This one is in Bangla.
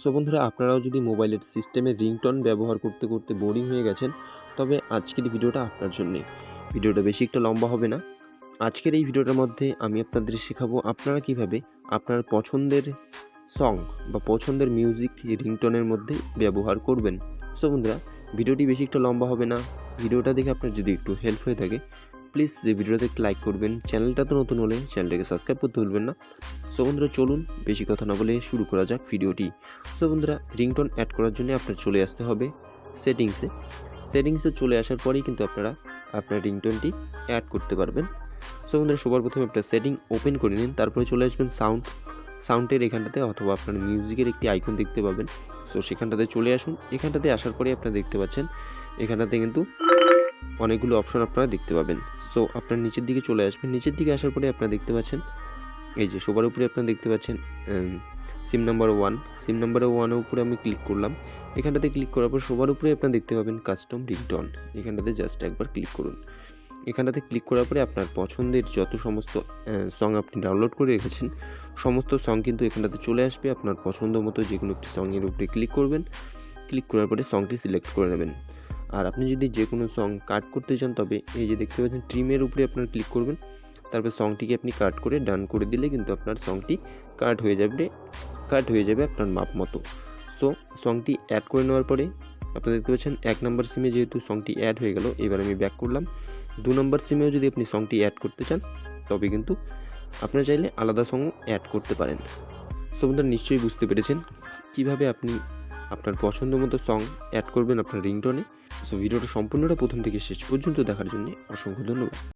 সো বন্ধুরা, আপনারাও যদি মোবাইলের সিস্টেমে রিংটন ব্যবহার করতে করতে বোরিং হয়ে গেছেন, তবে আজকের ভিডিওটা আপনার জন্যে। ভিডিওটা বেশি একটা লম্বা হবে না। আজকের এই ভিডিওটার মধ্যে আমি আপনাদের শেখাবো আপনারা কীভাবে আপনার পছন্দের সং বা পছন্দের মিউজিক রিংটনের মধ্যে ব্যবহার করবেন। সো বন্ধুরা, ভিডিওটি বেশি একটা লম্বা হবে না। ভিডিওটা দেখে আপনার যদি একটু হেল্প হয়ে থাকে প্লিজ যে ভিডিওটাতে একটু লাইক করবেন। চ্যানেলটা তো নতুন হলে চ্যানেলটাকে সাবস্ক্রাইব করতে ভুলবেন না। সো বন্ধুরা, চলুন বেশি কথা না বলে শুরু করা যাক ভিডিওটি। সো বন্ধুরা, রিংটোন অ্যাড করার জন্য আপনার চলে আসতে হবে সেটিংসে সেটিংসে চলে আসার পরেই কিন্তু আপনারা, আপনার রিংটোনটি অ্যাড করতে পারবেন। সো বন্ধুরা, সবার প্রথমে আপনার সেটিং ওপেন করে নিন, তারপরে চলে আসবেন সাউন্ড সাউন্ডের এখানটাতে অথবা আপনার মিউজিকের একটি আইকন দেখতে পাবেন। সো সেখানটাতে চলে আসুন। এখানটাতে আসার পরে আপনারা দেখতে পাচ্ছেন, এখানটাতে কিন্তু অনেকগুলো অপশন আপনারা দেখতে পাবেন। সো আপনার নিচের দিকে চলে আসবেন। নিচের দিকে আসার পরে আপনারা দেখতে পাচ্ছেন, এই যে সবার উপরে আপনারা দেখতে পাচ্ছেন SIM number one SIM number ওয়ানের উপরে আমি ক্লিক করলাম। এখানটাতে ক্লিক করার পর সবার উপরে আপনারা দেখতে পাবেন কাস্টম রিংটন এখানটাতে জাস্ট একবার ক্লিক করুন। এখানটাতে ক্লিক করার পরে আপনার পছন্দের যত সমস্ত সং আপনি ডাউনলোড করে রেখেছেন, সমস্ত সং কিন্তু এখানটাতে চলে আসবে। আপনার পছন্দ মতো যে কোনো একটি সঙের উপরে ক্লিক করবেন। ক্লিক করার পরে সংটি সিলেক্ট করে নেবেন। আর আপনি যদি যে কোনো সং কাট করতে চান, তবে এই যে দেখতে পাচ্ছেন ট্রিমের উপরে আপনার ক্লিক করবেন। তারপর সংটিকে আপনি কাট করে ডান করে দিলে কিন্তু আপনার সংটি কাট হয়ে যাবে কাট হয়ে যাবে আপনার মাপ মতো। সো সংটি অ্যাড করে নেওয়ার পরে আপনারা দেখতে পাচ্ছেন এক নম্বর সিমে যেহেতু সংটি অ্যাড হয়ে গেল, এবার আমি ব্যাক করলাম। দু নম্বর সিমেও যদি আপনি সংটি অ্যাড করতে চান, তবে কিন্তু আপনারা চাইলে আলাদা সং অ্যাড করতে পারেন। সো বন্ধুরা, নিশ্চয়ই বুঝতে পেরেছেন কীভাবে আপনি আপনার পছন্দ মতো সং অ্যাড করবেন আপনার রিংটনে সো ভিডিওটা সম্পূর্ণটা প্রথম থেকে শেষ পর্যন্ত দেখার জন্য অসংখ্য ধন্যবাদ।